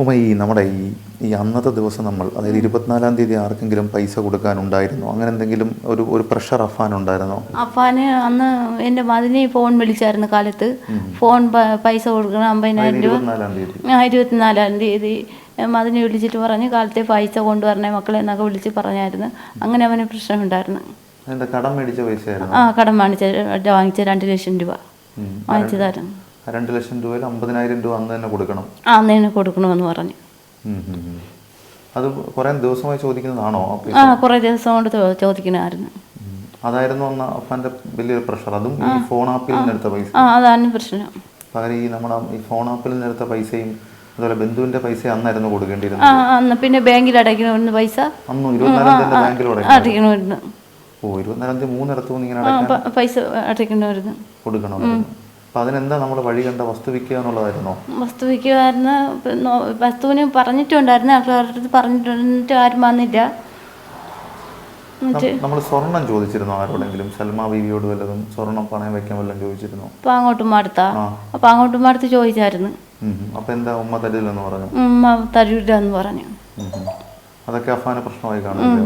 ഉമ്മ ഈ നമ്മുടെ ഈ ഈ അന്നത്തെ ദിവസം നമ്മൾ അതായത് ഇരുപത്തിനാലാം തീയതി ആർക്കെങ്കിലും പൈസ കൊടുക്കാനുണ്ടായിരുന്നോ? അങ്ങനെ എന്തെങ്കിലും ഒരു ഒരു പ്രഷർ അഫാൻ ഉണ്ടായിരുന്നോ? അഫാന് അന്ന് എന്റെ മതിനെ ഫോൺ വിളിച്ചായിരുന്നു കാലത്ത്. ഫോൺ പൈസ കൊടുക്കണം അമ്പതിനായിരം രൂപ. ഇരുപത്തിനാലാം തീയതി. ആ ഇരുപത്തിനാലാം തീയതി. മതിനെ വിളിച്ചിട്ട് പറഞ്ഞു കാലത്തെ പൈസ കൊണ്ടുവരണേ മക്കളെ എന്നൊക്കെ വിളിച്ച് പറഞ്ഞായിരുന്നു. അങ്ങനെ അവന് പ്രശ്നമുണ്ടായിരുന്നു. കടം മേടിച്ച പൈസ ആ കടം വാങ്ങിച്ച വാങ്ങിച്ച രണ്ട് ലക്ഷം രൂപ. വാങ്ങിച്ചതായിരുന്നു. രണ്ട് ലക്ഷം രൂപയിൽ അമ്പതിനായിരം രൂപ അന്ന് തന്നെ കൊടുക്കണം. അന്ന് തന്നെ കൊടുക്കണമെന്ന് പറഞ്ഞു. അത് കുറെ ദിവസമായി ചോദിക്കുന്നതാണോ ആ? കുറേ ദിവസം കൊണ്ട് ചോദിക്കണമായിരുന്നു അതായിരുന്നു അന്ന് അപ്പാന്റെ വലിയൊരു പ്രഷർ അതും ഈ ഫോൺ ആപ്പിൽ നിന്ന് എടുത്ത പൈസ. ആ അതാണ് പ്രശ്നം. പകരം ഈ നമ്മുടെ ഈ ഫോൺ ആപ്പിൽ നിന്ന് എടുത്ത പൈസയും അതുപോലെ ബന്ധുവിന്റെ പൈസ അന്നായിരുന്നു കൊടുക്കേണ്ടിയിരുന്നത്. ആ അന്ന് പിന്നെ ബാങ്കിൽ അടയ്ക്കണമെന്ന് പൈസ. അന്നും ഇരുപത്തിനാലാം തീയതി ബാങ്കിൽ അടയ്ക്കണം അടയ്ക്കണമായിരുന്നു. ഓ ഇരുപത്തിനാലാം തീയതി മൂന്നിടത്തു നിന്ന് ഇങ്ങനെ പൈസ അടയ്ക്കണമായിരുന്നു. കൊടുക്കണമായിരുന്നു. അപ്പൊ അതിനെന്താ നമ്മൾ വഴി കണ്ട വസ്തു വിൽക്കുക എന്നുള്ളതായിരുന്നോ? വസ്തു വിൽക്കുമായിരുന്നു വസ്തുവിന് പറഞ്ഞിട്ടുണ്ടായിരുന്നു ആൾക്കാരുടെ അടുത്ത് പറഞ്ഞിട്ട് ആരും വന്നില്ല. നമ്മൾ സ്വർണം ചോദിച്ചിരുന്നു ആരോടെങ്കിലും? സൽമ ബീവിയോട് വല്ലതും സ്വർണം പണയം വെക്കാൻ വല്ലതും ചോദിച്ചിരുന്നു? അപ്പൊ അങ്ങോട്ടും മടുത്താ അപ്പൊ അങ്ങോട്ടും മടുത്ത് ചോദിച്ചായിരുന്നു. അപ്പൊ എന്താ ഉമ്മ തരില്ലെന്ന് പറഞ്ഞു? ഉമ്മ തരൂല്ല എന്ന് പറഞ്ഞു അതൊക്കെ അഫാന പ്രശ്നമായി കാണില്ല